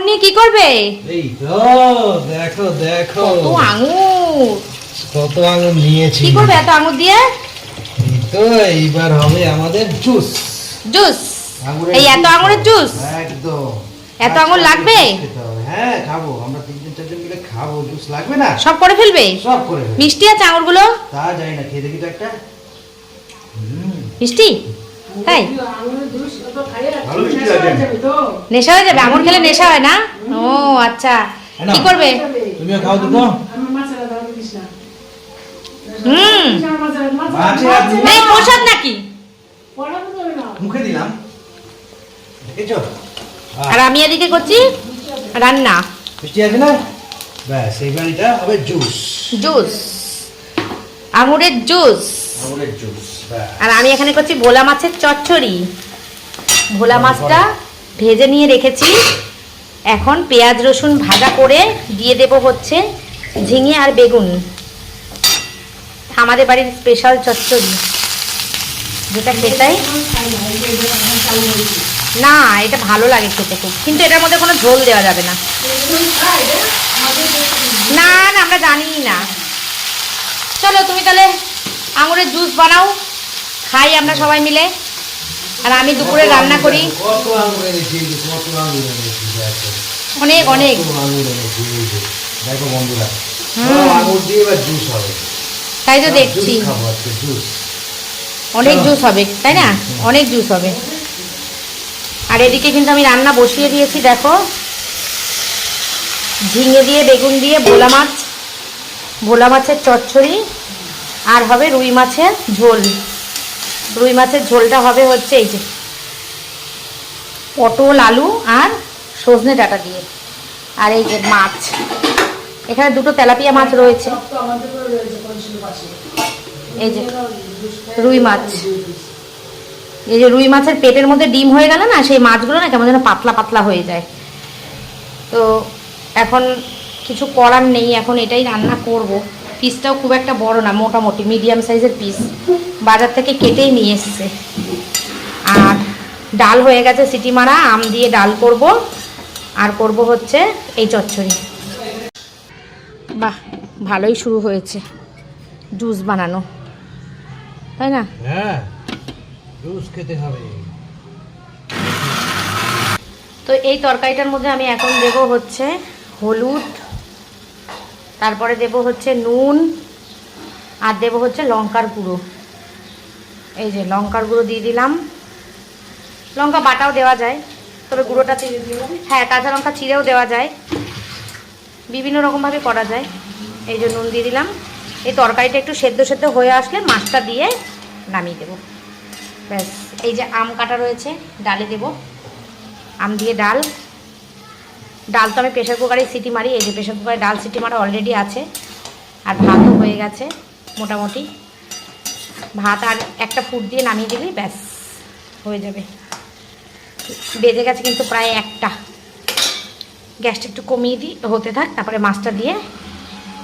আঙুর নিয়ে কি করবে? এই তো দেখো দেখো। কত আঙুর। কত আঙুর নিয়েছি। কি করবে এত আঙুর দিয়ে? এই তো এইবার হবে আমাদের জুস। জুস? এই এত আঙুরের জুস? একদম। এত আঙুর লাগবে? হ্যাঁ খাব। আমরা তিনজন চারজন মিলে খাব। জুস লাগবে না? সব করে ফেলবে? সব করে মিষ্টি আছে আঙুরগুলো? তা যাই না খেয়ে দেখি তো একটা। মিষ্টি? তাই? মিষ্টি লাগছে নেশা হয়ে যাবে আঙুর খেলে নেশা হয় না? ও আচ্ছা। না। কি করবে? তুমিও খাও দুটো। হুম। এই প্রসাদ নাকি? মুখে দিলাম। আর আমি এদিকে করছি রান্না। মিষ্টি আছে না? ব্যাস এইবার এটা হবে জুস। জুস। আঙুরের জুস। আঙুরের জুস আর আমি এখানে করছি ভোলা মাছের চচ্চড়ি। ভোলা মাছটা ভেজে নিয়ে রেখেছি। এখন পেঁয়াজ রসুন ভাজা করে দিয়ে দেব হচ্ছে ঝিঙে আর বেগুন। আমাদের বাড়ির স্পেশাল চচ্চড়ি। যেটা খেতাই না এটা ভালো লাগে খেতে খুব। কিন্তু এটার মধ্যে কোনো ঝোল দেওয়া যাবে না। না না আমরা জানি না। চলো তুমি তাহলে আঙুরের জুস বানাও। খাই আমরা সবাই মিলে। আর আমি দুপুরে রান্না করি। অনেক অনেক। দেখো বন্ধুরা তাই তো দেখছি। অনেক জুস হবে, তাই না? অনেক জুস হবে। আর এদিকে কিন্তু আমি রান্না বসিয়ে দিয়েছি, দেখো। ঝিঙে দিয়ে, বেগুন দিয়ে, ভোলা মাছ, ভোলা মাছের চচ্চড়ি, আর হবে রুই মাছের ঝোল। রুই মাছের ঝোলটা হবে হচ্ছে এই যে পটল, আলু আর সজনে ডাঁটা দিয়ে। আর এই যে মাছ। এখানে দুটো তেলাপিয়া মাছ রয়েছে। এই যে রুই মাছ। এই যে রুই মাছের পেটের মধ্যে ডিম হয়ে গেল না, সেই মাছগুলো না কেমন যেন পাতলা পাতলা হয়ে যায়। তো এখন কিছু করার নেই, এখন এটাই রান্না করব। পিসটাও খুব একটা বড় না মোটামুটি মিডিয়াম সাইজের পিস বাজার থেকে কেটেই নিয়ে এসছে। আর ডাল হয়ে গেছে সিটি মারা আম দিয়ে ডাল করব। আর করব হচ্ছে এই চচ্চড়ি। বাহ ভালোই শুরু হয়েছে। জুস বানানো। তাই না? হ্যাঁ জুস খেতে হবে। তো এই তরকারিটার মধ্যে আমি এখন দেব হচ্ছে হলুদ তারপরে দেব হচ্ছে নুন আর দেব হচ্ছে লঙ্কার গুঁড়ো। এই যে লঙ্কার গুঁড়ো দিয়ে দিলাম। লঙ্কা বাটাও দেওয়া যায়, তবে গুঁড়োটা হ্যাঁ কাঁচা লঙ্কা চিড়েও দেওয়া যায়। বিভিন্ন রকমভাবে করা যায়। এই যে নুন দিয়ে দিলাম। এই তরকারিটা একটু সেদ্ধ সেদ্ধ হয়ে আসলে মাছটা দিয়ে নামিয়ে দেবো। ব্যাস, এই যে আম কাটা রয়েছে, ডালে দেবো। আম দিয়ে ডাল। ডাল তো আমি প্রেশার কুকারে সিটি মারি, এই যে প্রেশার কুকারে ডাল সিটি মারা অলরেডি আছে। আর ভাতও হয়ে গেছে, মোটামুটি। ভাত আর একটা ফুট দিয়ে নামিয়ে দিলেই ব্যাস, হয়ে যাবে। বেজে গেছে কিন্তু প্রায় একটা। গ্যাসটা একটু কমিয়ে দিই, হতে থাক, তারপরে মাছটা দিয়ে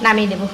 নামিয়ে দেবো।